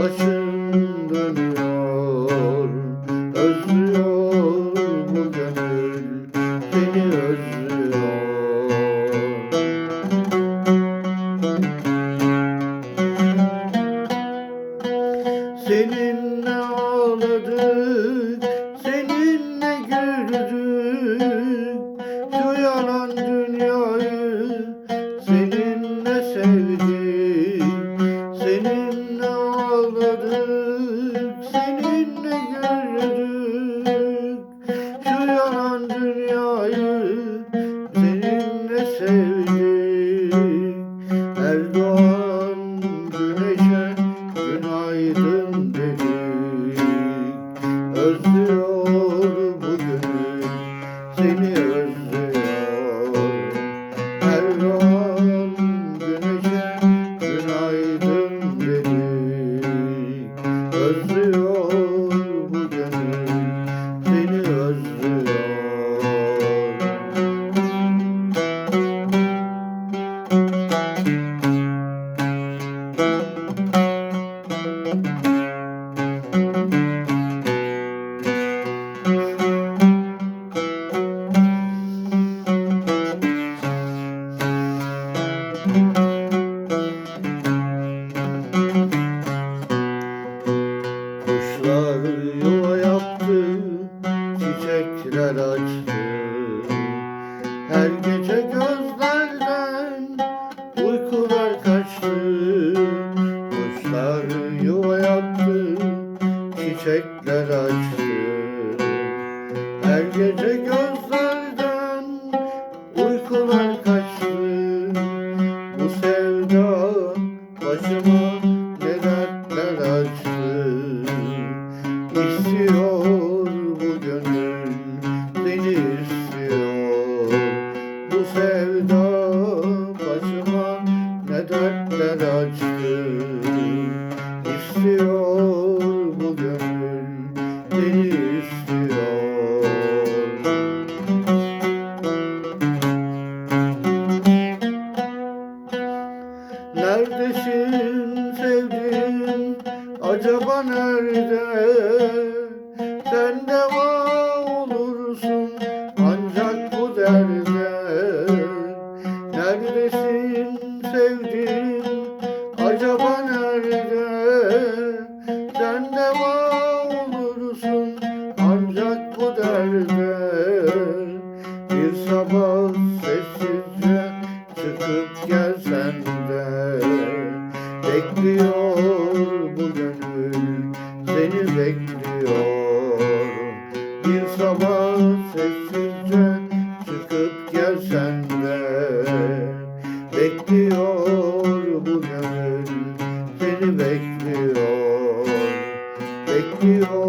Başım dönüyor Özlüyor bu gönül? Seni özlüyor. Seninle ağladım. Seni özlüyor Erdoğan güneşe günaydın Özlüyor Kuşlar yuva yaptı, çiçekler açtı. Her gece gözlerden uykular kaçtı. Kuşlar yuva yaptı, çiçekler açtı. Her gece nerede? Sen deva olursun. Ancak bu derde Neredesin sevdiğim? Acaba nerede? Sen deva olursun. Ancak bu derde Bir sabah Bekliyor bu gönül seni bekliyor. Bir sabah sessizce çıkıp gelsen de Bekliyor bu gönül seni bekliyor. Bekliyor